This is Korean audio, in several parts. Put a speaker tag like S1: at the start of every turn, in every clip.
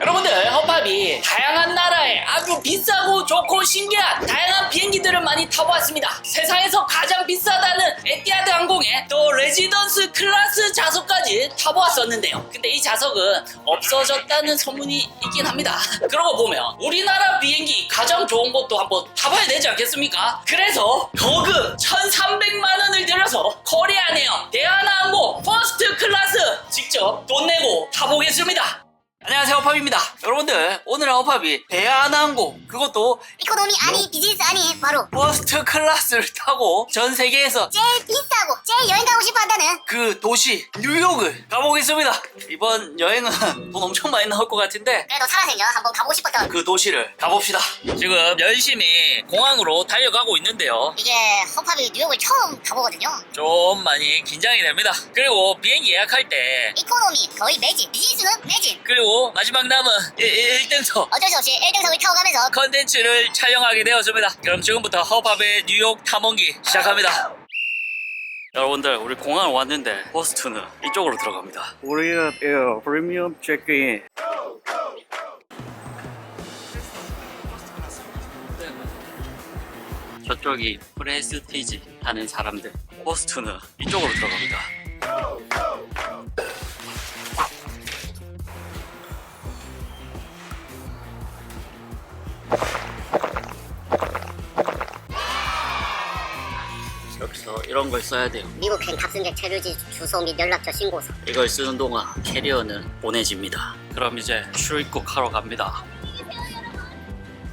S1: 여러분들 허팝이 다양한 나라에 아주 비싸고 좋고 신기한 다양한 비행기들을 많이 타보았습니다. 세상에서 가장 비싸다는 에티하드 항공의 또 레지던스 클래스 좌석까지 타보았었는데요. 근데 이 좌석은 없어졌다는 소문이 있긴 합니다. 그러고 보면 우리나라 비행기 가장 좋은 것도 한번 타봐야 되지 않겠습니까? 그래서 거금 1300만 원을 들여서 코리아네어 대한항공 퍼스트 클래스 직접 돈 내고 타보겠습니다 안녕하세요 허팝입니다. 여러분들 오늘 허팝이 대한항공 그것도
S2: 이코노미 아니 비즈니스 아니 바로
S1: 퍼스트 클래스를 타고 전 세계에서
S2: 제일 비싸고 제일 여행 가고 싶어 한다는
S1: 그 도시 뉴욕을 가보겠습니다. 이번 여행은 돈 엄청 많이 나올 것 같은데
S2: 그래도 살아생전 한번 가보고 싶었던
S1: 그 도시를 가봅시다. 지금 열심히 공항으로 달려가고 있는데요.
S2: 이게 허팝이 뉴욕을 처음 가보거든요.
S1: 좀 많이 긴장이 됩니다. 그리고 비행기 예약할 때
S2: 이코노미 거의 매진 비즈니스는 매진
S1: 그리고 마지막 남은 1 등석
S2: 어쩔 수 없이 1등석을 타고 가면서
S1: 컨텐츠를 촬영하게 되었습니다. 그럼 지금부터 허팝의 뉴욕 탐험기 시작합니다. 여러분들 우리 공항 왔는데 버스트는 이쪽으로 들어갑니다.
S3: 코리아 에어 프리미엄 체크인
S1: 저쪽이 프레스티지 하는 사람들 버스트는 이쪽으로 들어갑니다. 여기서 이런 걸 써야 돼요.
S2: 미국행 탑승객 체류지 주소 및 연락처 신고서
S1: 이걸 쓰는 동안 캐리어는 보내집니다. 그럼 이제 출입국 하러 갑니다.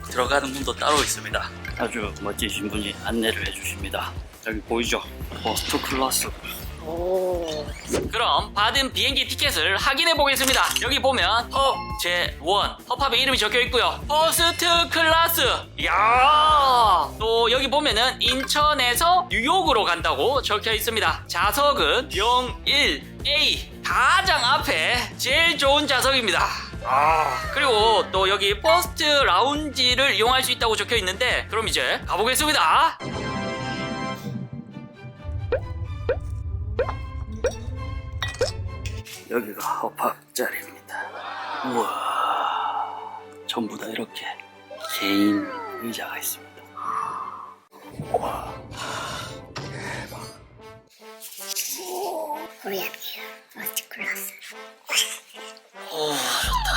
S1: 들어가는 문도 따로 있습니다. 아주 멋지신 분이 안내를 해주십니다. 여기 보이죠? 버스트 클래스.
S2: 오
S1: 그럼 받은 비행기 티켓을 확인해 보겠습니다. 여기 보면 허 제1 허팝의 이름이 적혀 있고요. 퍼스트 클래스. 야! 또 여기 보면은 인천에서 뉴욕으로 간다고 적혀 있습니다. 좌석은 01A 가장 앞에 제일 좋은 좌석입니다. 아, 그리고 또 여기 퍼스트 라운지를 이용할 수 있다고 적혀 있는데 그럼 이제 가보겠습니다. 여기가 허팝 자리입니다. 우와, 전부 다 이렇게 개인 의자가 있습니다.
S2: 코리안 에어 퍼스트 클래스
S1: 오, 좋다.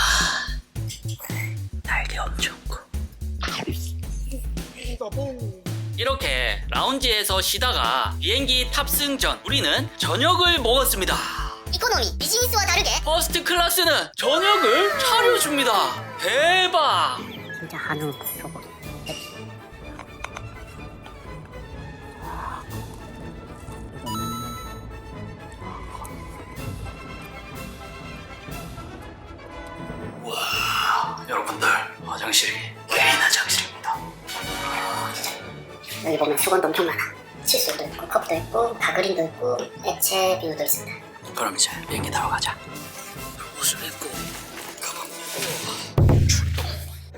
S1: 날개 엄청 커. 이렇게 라운지에서 쉬다가 비행기 탑승 전 우리는 저녁을 먹었습니다.
S2: 이코노미 비즈니스와 다르게
S1: 퍼스트 클래스는 저녁을 차려줍니다. 대박!
S2: 진짜 한우 소고
S1: 여러분들 화장실이 개인 화장실입니다.
S2: 여기 보면 수건도 엄청 많아 칫솔도 있고 컵도 있고 바그린도 있고 액체 비누도 있습니다
S1: 그럼 이제 비행기 타러 가자. 옷을 입고 가방 출동.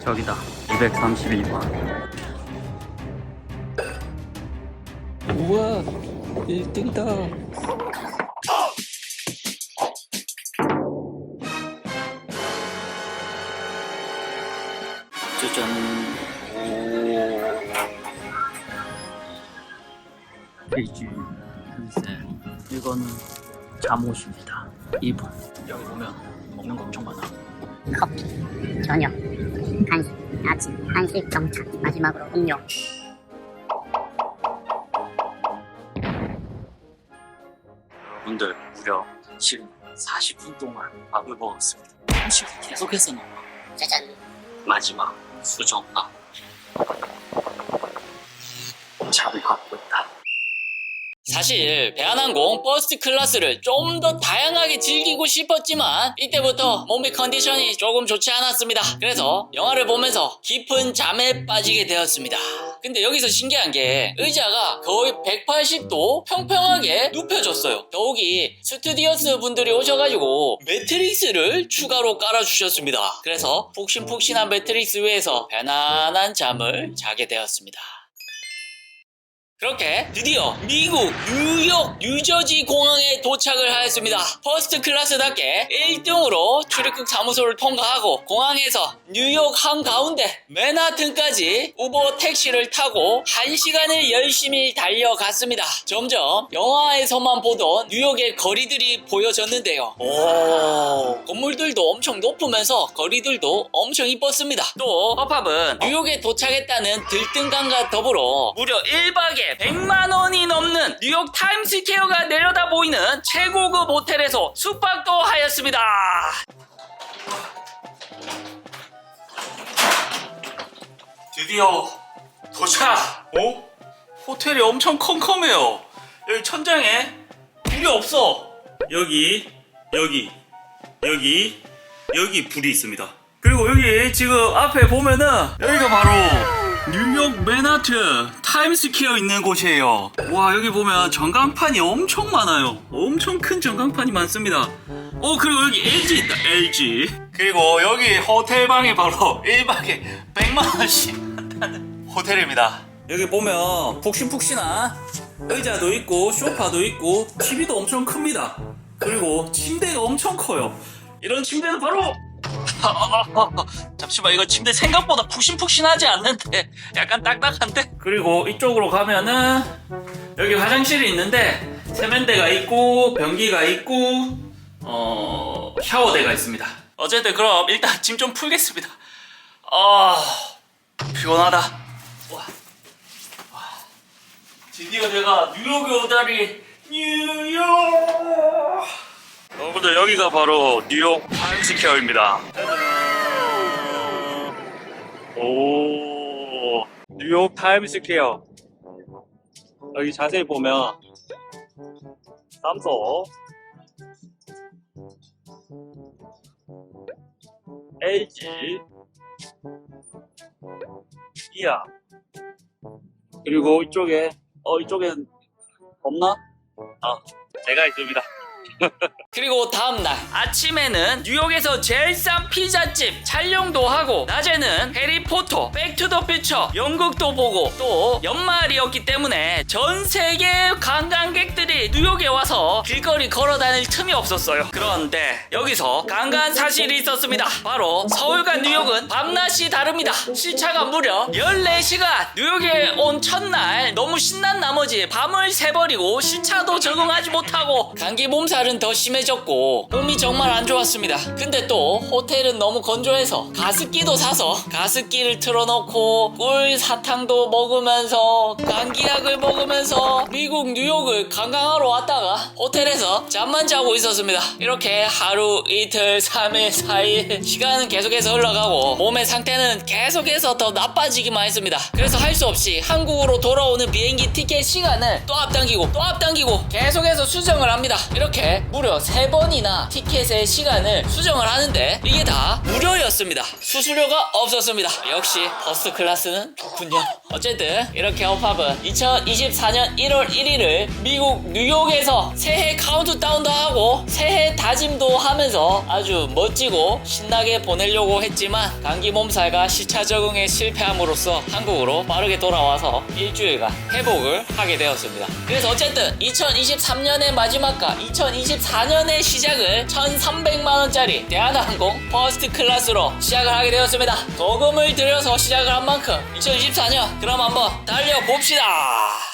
S3: 저기다 232번
S4: 우와 1등이다
S1: 짜잔. 오.
S3: 페이지 글쎄 이거는 잠옷입니다. 2번
S1: 여기 보면 먹는 거 엄청 많아.
S2: 커피. 저녁. 간식. 아침. 한식 정차 마지막으로 음료.
S1: 분들 무려 지금 40분 동안 밥을 먹었습니다. 음식이 계속해서 나와.
S2: 짜잔.
S1: 마지막 수정밥. 사실 대한항공 퍼스트 클래스를 좀 더 다양하게 즐기고 싶었지만 이때부터 몸의 컨디션이 조금 좋지 않았습니다. 그래서 영화를 보면서 깊은 잠에 빠지게 되었습니다. 근데 여기서 신기한 게 의자가 거의 180도 평평하게 눕혀졌어요. 더욱이 스튜디오스 분들이 오셔가지고 매트릭스를 추가로 깔아주셨습니다. 그래서 푹신푹신한 매트릭스 위에서 편안한 잠을 자게 되었습니다. 그렇게 드디어 미국 뉴욕 뉴저지 공항에 도착을 하였습니다. 퍼스트 클래스답게 1등으로 출입국 사무소를 통과하고 공항에서 뉴욕 한가운데 맨하튼까지 우버 택시를 타고 1시간을 열심히 달려갔습니다. 점점 영화에서만 보던 뉴욕의 거리들이 보여졌는데요. 오, 건물들도 엄청 높으면서 거리들도 엄청 이뻤습니다. 또 허팝은 뉴욕에 도착했다는 들뜬감과 더불어 무려 1박에 100만 원이 넘는 뉴욕 타임스퀘어가 내려다 보이는 최고급 호텔에서 숙박도 하였습니다. 드디어 도착! 어? 호텔이 엄청 컴컴해요. 여기 천장에 불이 없어. 여기, 여기, 여기, 여기 불이 있습니다. 그리고 여기 지금 앞에 보면은 여기가 바로 뉴욕 맨하튼 타임스퀘어 있는 곳이에요. 와 여기 보면 전광판이 엄청 많아요. 엄청 큰 전광판이 많습니다. 어 그리고 여기 LG 있다 LG. 그리고 여기 호텔 방이 바로 1박에 100만 원씩 한다는 호텔입니다. 여기 보면 푹신푹신한 의자도 있고 소파도 있고 TV도 엄청 큽니다. 그리고 침대가 엄청 커요. 이런 침대는 바로 잠시만 이거 침대 생각보다 푹신푹신하지 않는데? 약간 딱딱한데? 그리고 이쪽으로 가면은 여기 화장실이 있는데 세면대가 있고 변기가 있고 어 샤워대가 있습니다. 어쨌든 그럼 일단 짐 좀 풀겠습니다. 아 피곤하다. 와, 와. 드디어 제가 뉴욕에 오다니 뉴욕 여러분들 여기가 바로 뉴욕 타임스퀘어입니다. 오 뉴욕 타임스퀘어 여기 자세히 보면 삼성 LG 이야 그리고 이쪽에 어 이쪽엔 없나? 아 제가 있습니다. 그리고 다음날 아침에는 뉴욕에서 제일 싼 피자집 촬영도 하고 낮에는 해리포터, 백투더퓨처 연극도 보고 또 연말이었기 때문에 전 세계 관광객들이 뉴욕에 와서 길거리 걸어 다닐 틈이 없었어요. 그런데 여기서 간간 사실이 있었습니다. 바로 서울과 뉴욕은 밤낮이 다릅니다. 시차가 무려 14시간. 뉴욕에 온 첫날 너무 신난 나머지 밤을 새버리고 시차도 적응하지 못하고 감기 몸살은 더 심해 졌고 몸이 정말 안 좋았습니다. 근데 또 호텔은 너무 건조해서 가습기도 사서 가습기를 틀어놓고 꿀 사탕도 먹으면서 감기약을 먹으면서 미국 뉴욕을 관광하러 왔다가 호텔에서 잠만 자고 있었습니다. 이렇게 하루 이틀 3일 4일 시간은 계속해서 흘러가고 몸의 상태는 계속해서 더 나빠지기만 했습니다. 그래서 할 수 없이 한국으로 돌아오는 비행기 티켓 시간을 또 앞당기고 또 앞당기고 계속해서 수정을 합니다. 이렇게 무려 3번이나 티켓의 시간을 수정을 하는데 이게 다 무료였습니다. 수수료가 없었습니다. 역시 퍼스트 클래스는 좋군요. 어쨌든 이렇게 허팝은 2024년 1월 1일을 미국 뉴욕에서 새해 카운트다운도 하고 새해 다짐도 하면서 아주 멋지고 신나게 보내려고 했지만 감기 몸살과 시차 적응에 실패함으로써 한국으로 빠르게 돌아와서 일주일간 회복을 하게 되었습니다. 그래서 어쨌든 2023년의 마지막과 2024년 의 시작을 1,300만원짜리 대한항공 퍼스트 클래스로 시작을 하게 되었습니다. 거금을 들여서 시작을 한 만큼 2024년 그럼 한번 달려봅시다.